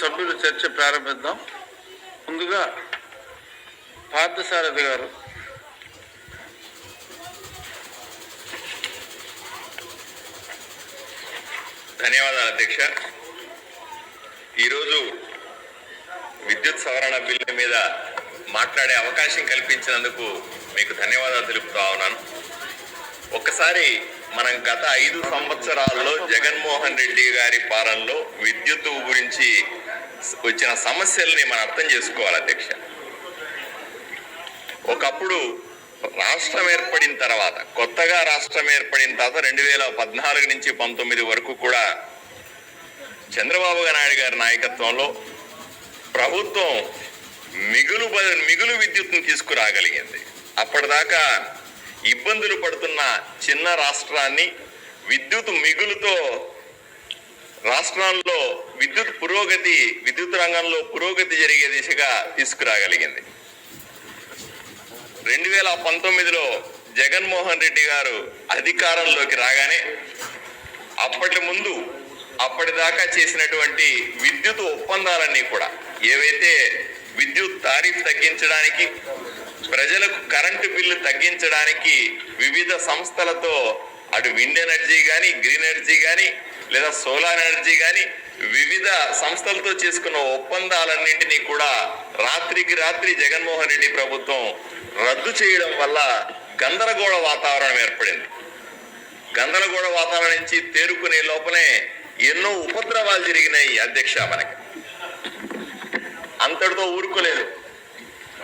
సభ్యులు చర్చ ప్రారంభిద్దాం. ముందుగా పార్థసారథి గారు. ధన్యవాదాలు అధ్యక్ష. ఈరోజు విద్యుత్ సవరణ బిల్లు మీద మాట్లాడే అవకాశం కల్పించినందుకు మీకు ధన్యవాదాలు తెలుపుతా ఉన్నాను. ఒక్కసారి మనం గత ఐదు సంవత్సరాల్లో జగన్మోహన్ రెడ్డి గారి పాలనలో విద్యుత్ వచ్చిన సమస్యల్ని మనం అర్థం చేసుకోవాలి అధ్యక్ష. ఒకప్పుడు రాష్ట్రం ఏర్పడిన తర్వాత కొత్తగా రాష్ట్రం ఏర్పడిన తర్వాత రెండు వేల పద్నాలుగు నుంచి పంతొమ్మిది వరకు కూడా చంద్రబాబు నాయుడు గారి నాయకత్వంలో ప్రభుత్వం మిగులు బ- మిగులు విద్యుత్ను తీసుకురాగలిగింది. అప్పటిదాకా ఇబ్బందులు పడుతున్న చిన్న రాష్ట్రాన్ని విద్యుత్ మిగులుతో రాష్ట్రాల్లో విద్యుత్ పురోగతి విద్యుత్ రంగంలో పురోగతి జరిగే దిశగా తీసుకురాగలిగింది. రెండు వేల పంతొమ్మిదిలో జగన్మోహన్ రెడ్డి గారు అధికారంలోకి రాగానే అప్పటి ముందు అప్పటిదాకా చేసినటువంటి విద్యుత్ ఒప్పందాలన్నీ కూడా ఏవైతే విద్యుత్ తారీఫ్ తగ్గించడానికి ప్రజలకు కరెంటు బిల్లు తగ్గించడానికి వివిధ సంస్థలతో అటు విండ్ ఎనర్జీ కానీ గ్రీన్ ఎనర్జీ కానీ లేదా సోలార్ ఎనర్జీ కానీ వివిధ సంస్థలతో చేసుకున్న ఒప్పందాలన్నింటినీ కూడా రాత్రికి రాత్రి జగన్మోహన్ రెడ్డి ప్రభుత్వం రద్దు చేయడం వల్ల గందరగోళ వాతావరణం ఏర్పడింది. గందరగోళ వాతావరణం నుంచి తేరుకునే లోపలే ఎన్నో ఉపద్రవాలు జరిగినాయి అధ్యక్ష మనకి. అంతటితో ఊరుకోలేదు.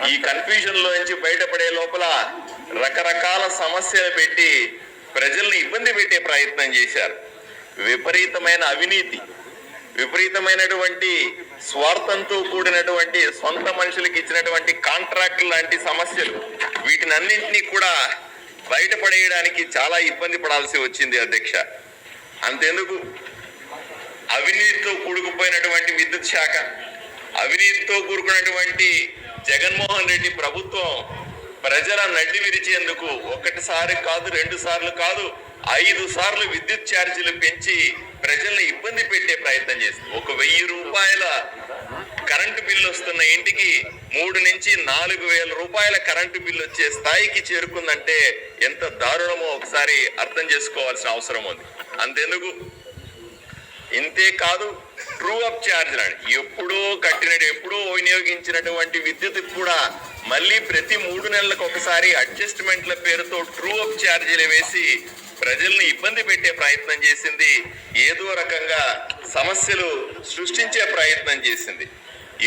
ఈ కన్ఫ్యూజన్లో నుంచి బయటపడే లోపల రకరకాల సమస్యలు పెట్టి ప్రజల్ని ఇబ్బంది పెట్టే ప్రయత్నం చేశారు. విపరీతమైన అవినీతి విపరీతమైనటువంటి స్వార్థంతో కూడినటువంటి సొంత మనుషులకు ఇచ్చినటువంటి కాంట్రాక్ట్ లాంటి సమస్యలు వీటినన్నింటినీ కూడా బయటపడేయడానికి చాలా ఇబ్బంది పడాల్సి వచ్చింది అధ్యక్ష. అంతెందుకు? అవినీతితో కూడుకుపోయినటువంటి విద్యుత్ శాఖ అవినీతితో కూడుకున్నటువంటి జగన్మోహన్ రెడ్డి ప్రభుత్వం ప్రజల నడ్డి విరిచేందుకు ఒకటిసారి కాదు రెండు సార్లు కాదు ఐదు సార్లు విద్యుత్ ఛార్జీలు పెంచి ప్రజల్ని ఇబ్బంది పెట్టే ప్రయత్నం చేసింది ఒక వెయ్యి రూపాయల కరెంటు బిల్లు వస్తున్న ఇంటికి మూడు నుంచి నాలుగు వేల రూపాయల కరెంటు బిల్లు వచ్చే స్థాయికి చేరుకుందంటే ఎంత దారుణమో ఒకసారి అర్థం చేసుకోవాల్సిన అవసరం ఉంది. అంతెందుకు? ఇంతే కాదు ట్రూ అప్ ఛార్జ్ అని ఎప్పుడో కట్టినట్టు ఎప్పుడో వినియోగించినటువంటి విద్యుత్ కూడా మళ్ళీ ప్రతి మూడు నెలలకు ఒకసారి అడ్జస్ట్మెంట్ల పేరుతో ట్రూ అప్ ఛార్జీలు వేసి ప్రజల్ని ఇబ్బంది పెట్టే ప్రయత్నం చేసింది. ఏదో రకంగా సమస్యలు సృష్టించే ప్రయత్నం చేసింది.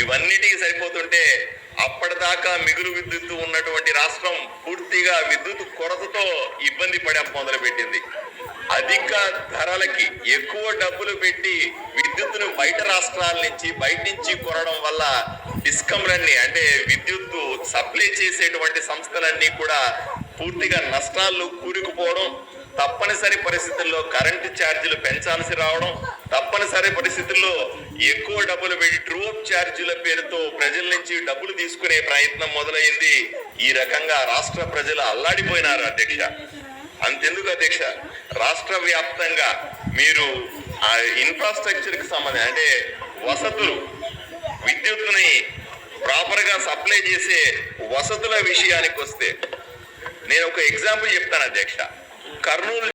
ఇవన్నిటికి సరిపోతుంటే అప్పటిదాకా మిగులు విద్యుత్ ఉన్నటువంటి రాష్ట్రం పూర్తిగా విద్యుత్ కొరతతో ఇబ్బంది పడే మొదలుపెట్టింది. అధిక ధరలకి ఎక్కువ డబ్బులు పెట్టి విద్యుత్తును బయట రాష్ట్రాల నుంచి బయట నుంచి కొనడం వల్ల డిస్కమ్లన్నీ అంటే విద్యుత్ సప్లై చేసేటువంటి సంస్థలన్నీ కూడా పూర్తిగా నష్టాల్లో కూరుకుపోవడం తప్పనిసరి పరిస్థితుల్లో కరెంటు ఛార్జీలు పెంచాల్సి రావడం తప్పనిసరి పరిస్థితుల్లో ఎక్కువ డబ్బులు పెట్టి ట్రూప్ ఛార్జీల పేరుతో ప్రజల నుంచి డబ్బులు తీసుకునే ప్రయత్నం మొదలైంది. ఈ రకంగా రాష్ట్ర ప్రజలు అల్లాడిపోయినారు అధ్యక్ష. అంతెందుకు అధ్యక్ష? రాష్ట్ర వ్యాప్తంగా మీరు ఆ ఇన్ఫ్రాస్ట్రక్చర్కి సంబంధించి అంటే వసతులు విద్యుత్తుని గా సప్లై చేసే వసతుల విషయానికి వస్తే నేను ఒక ఎగ్జాంపుల్ చెప్తాను అధ్యక్ష. కర్నూలు